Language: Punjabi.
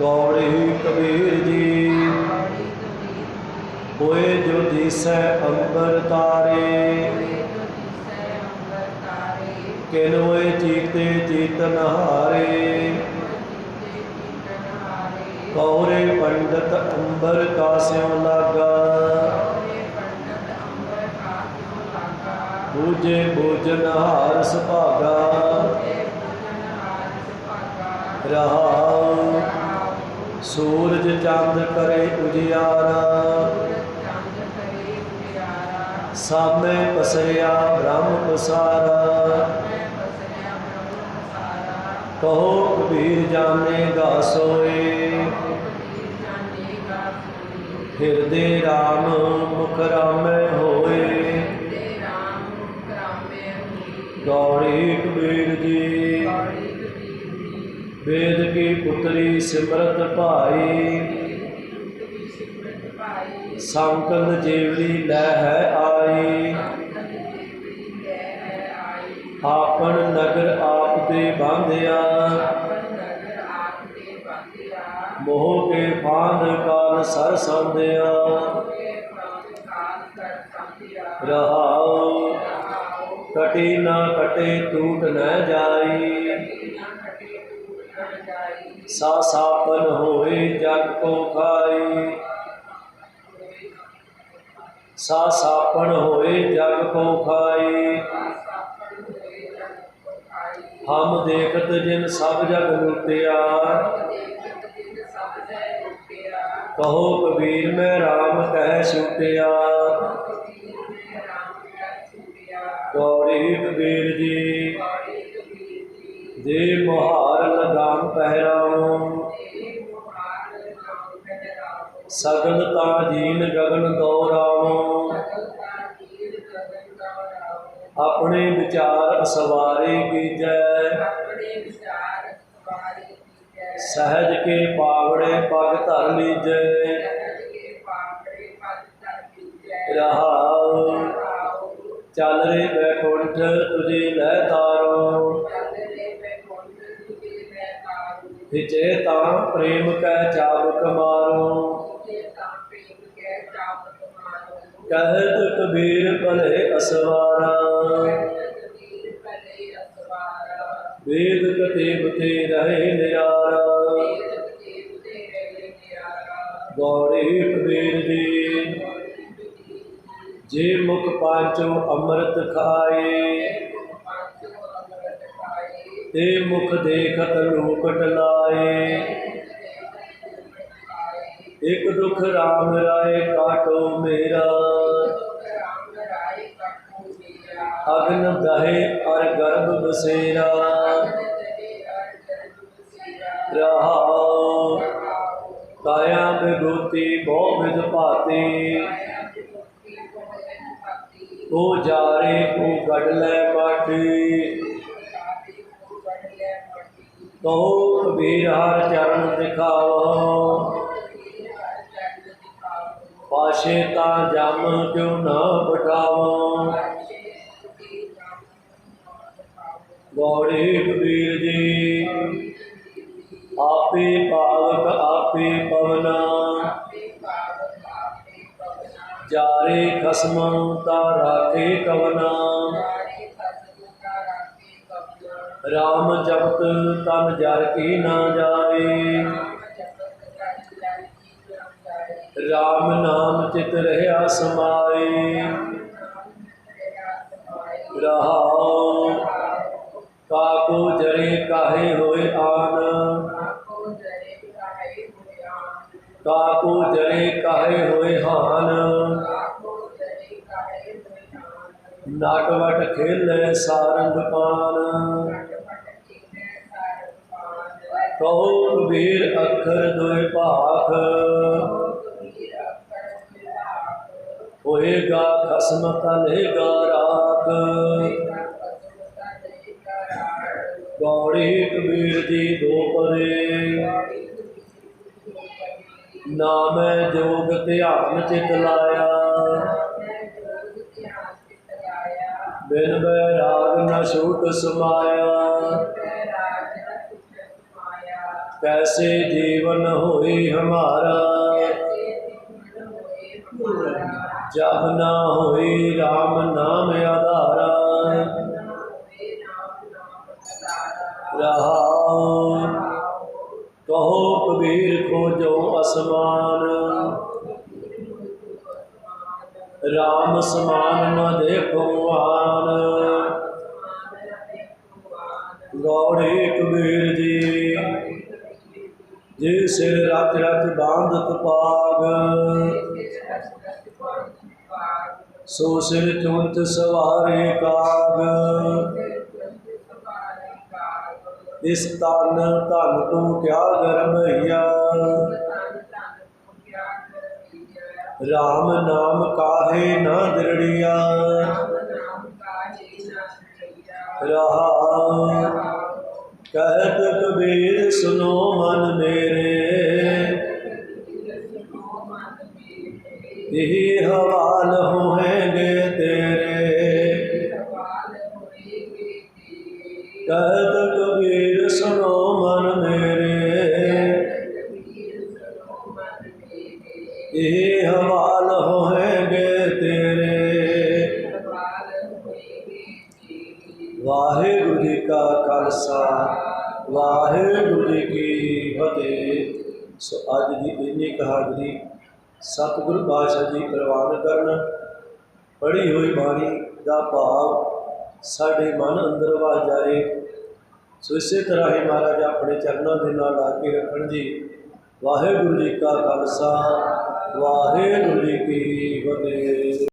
ਗੌੜੀ ਕਬੀਰ ਜੀ। ਹੋਏ ਜੋ ਦਿਸੈ ਅੰਬਰ ਤਾਰੇ। ਕਿਨ ਹੋਏ ਚੀਤੇ ਚੀਤਨ ਹਾਰੇ ਕੌਰੇ ਪੰਡਤ ਅੰਬਰ ਕਾਸਿਉ ਲਾਗਾ। ਬੂਝੇ ਬੋਜਨ ਹਾਰ ਸੁਭਾਗਾ ਰਹਾਉ ਸੂਰਜ ਚੰਦ ਕਰੇ ਉਜਿਆਰਾ। ਸਾਮੇ ਪਸਰਿਆ ਬ੍ਰਹਮ ਪਸਾਰਾ। ਕਹੋ ਕਬੀਰ ਜਾਣੇਗਾ ਸੋਏ ਹਿਰਦੇ RAM ਮੁਖ ਪੁੱਤਰੀ ਸਿਮਰਤ ਭਾਈ। ਸੰਕਲ ਜੀਵਲੀ ਲੈ ਹੈ ਆਈ। ਆਪਣ ਨਗਰ ਆਪ ਦੇ ਬਾਂਧਿਆ। ਮੋਹ ਕੇ ਬਾਂਧ ਕਾਲ ਸਰ ਸੰਧਿਆ। ਰਹਾਉ, ਕਟੀ ਨਾ ਕਟੇ ਟੂਟ ਨ ਜਾਈ। ਸਾ ਸਾਪਨ ਹੋਏ ਜਗ ਕੋ ਖਾਈ ਸਾ ਸਾਪਨ ਹੋਏ ਜਗ ਕੋ ਖਾਈ ਹਮ ਦੇਖਤ ਜਿਨ ਸਭ ਜਗ ਲੁਟਿਆ। ਕਹੋ ਕਬੀਰ ਮੈਂ RAM ਕਹਿ ਛੁਟਿਆ। ਗੌਰੀ ਕਬੀਰ ਜੀ। ਦੇ ਮੁਹਾਰ ਲਗਾਮ ਪਹਿਰਾਉ ਸਗਨ ਤਾਂ ਜੀਨ ਗਗਨ ਦੌਰਾਉ ਆਪਣੇ ਵਿਚਾਰ ਅਸਵਾਰੇ ਕੀਜੈ, ਸਹਿਜ ਕੇ ਪਾਵੜੇ ਪਗ ਧਰ ਲੀਜੈ। ਰਹਾਉ, ਚੱਲ ਰੇ ਬੈਕੁੰਠ ਤੁਝੇ ਲੈ ਤਾਰੋ ਵਿਜੇ ਤਾਂ ਪ੍ਰੇਮ ਕੈ ਚਾਬਕ ਮਾਰੋ। ਕਹਿਤ ਕਬੀਰ ਭਲੇ ਅਸਵਾਰਾ। ਵੇਦ ਕਤੇਬ ਤੇ ਰਹੇ ਨਿਆਰਾ। ਗੌਰੀ ਕਬੀਰ ਜੀ। ਜੇ ਮੁਖ ਪਾਂਚੋ ਅੰਮ੍ਰਿਤ ਖਾਏ। ਤੇ ਮੁਖ ਦੇਖਤ ਲੋਕਟ ਲਾਏ। ਇਕ ਦੁਖ ਰਾਮ ਰਾਏ ਕਾਟੋ ਮੇਰਾ। ਅਗਨ ਦਹੇ ਅਰ ਗਰਭ ਬਸੇਰਾ। ਰਹਾਉ ਕਾਇਆ ਬਿਗੋਤੀ ਬਹੁ ਵਿਧ ਭਾਤੀ। ਉਹ ਜਾਰੇ ਉਹ ਗੜ ਲੈ ਬਾਟੀ ਕਹੋ ਕਬੀਰ ਹਰ ਚਰਨ ਦਿਖਾਓ। ਪਾਸ਼ੇ ਤਾਂ ਜਮ ਕਿਉ ਨਾ ਬਟਾਵੋ ਗੌੜੀ ਕਬੀਰ ਜੀ, ਆਪੇ ਪਾਵਕ ਆਪੇ ਪਵਨਾ। ਜਾਰੇ ਖਸਮ ਤਾ ਰਾਖੇ ਕਵਨਾ। ਰਾਮ ਜਪਤ ਤਨ ਜਰ ਕੀ ਨਾ ਜਾਏ ਰਾਮ ਨਾਮ ਚਿਤ ਰਹਿਆ ਸਮਾਏ। ਰਹਾਉ ਕਾਕੋ ਜਰੇ ਕਾਹੇ ਹੋਏ ਆਨ। ਕਾਕੋ ਜਰੇ ਕਾਹੇ ਹੋਏ ਹਾਨ। ਨਾਟ ਵਟ ਖੇਲੇ ਸਾਰੰਗ ਪਾਨ। ਕਹੋ ਕਬੀਰ ਅੱਖਰ ਦੋਇ ਭਾਖ। ਹੋਏਗਾ ਖਸਮ ਤਲੇਗਾ ਰਾਖ। ਗੌੜੀ ਕਬੀਰ ਦੀ ਦੋ ਪਰੇ ਨਾਮੈ ਜੋਗ ਧਿਆਨ ਚਿਤ ਲਾਇਆ। ਬਿਨ ਬੈਰਾਗ ਨਾ ਛੂਟ ਸਮਾਇਆ। कैसे जीवन होई हमारा जब ना होई राम नाम आधारा रहा कहो कबीर खोजो असमान राम समान न देखो आन गौड़े कबीर जी ਜੇ ਸਿਰ ਰਤ ਰਤ ਬਾਂਧਤ ਪਾਗ ਸੋ ਸਿਰ ਚੁੰਤ ਸਵਾਰੇ ਕਾਗ। ਇਸ ਤਨ ਧਨ ਤੂੰ ਕਿਆ ਗਰਮਈਆ RAM ਨਾਮ ਕਾਹੇ ਨਾ ਦਿਰੜੀਆ? ਰਹਾ ਕਹਿਤ ਕਬੀਰ ਸੁਨੋ ਮਨ ਮੇਰੇ। ਇਹ ਹਵਾਲ ਹੋਏਗੇ ਤੇਰੇ। ਕਹਿਤ ਕਬੀਰ ਸੁਨੋ ਮਨ ਮੇਰੇ। ਇਹ ਕਾ ਖਾਲਸਾ, ਵਾਹਿਗੁਰੂ ਜੀ ਕੀ ਫਤਿਹ। ਸੋ ਅੱਜ ਦੀ ਇੰਨੀ ਕਹਾਣੀ ਸਤਿਗੁਰੂ ਪਾਤਸ਼ਾਹ ਜੀ ਪ੍ਰਵਾਨ ਕਰਨ, ਪੜ੍ਹੀ ਹੋਈ ਬਾਣੀ ਦਾ ਭਾਵ ਸਾਡੇ ਮਨ ਅੰਦਰ ਵਸ ਜਾਏ। ਸੋ ਇਸੇ ਤਰ੍ਹਾਂ ਹੀ ਮਹਾਰਾਜ ਆਪਣੇ ਚਰਨਾਂ ਦੇ ਨਾਲ ਲਾ ਕੇ ਰੱਖਣ ਜੀ, ਵਾਹਿਗੁਰੂ ਜੀ ਕਾ ਖਾਲਸਾ, ਵਾਹਿਗੁਰੂ ਜੀ ਕੀ ਫਤਿਹ।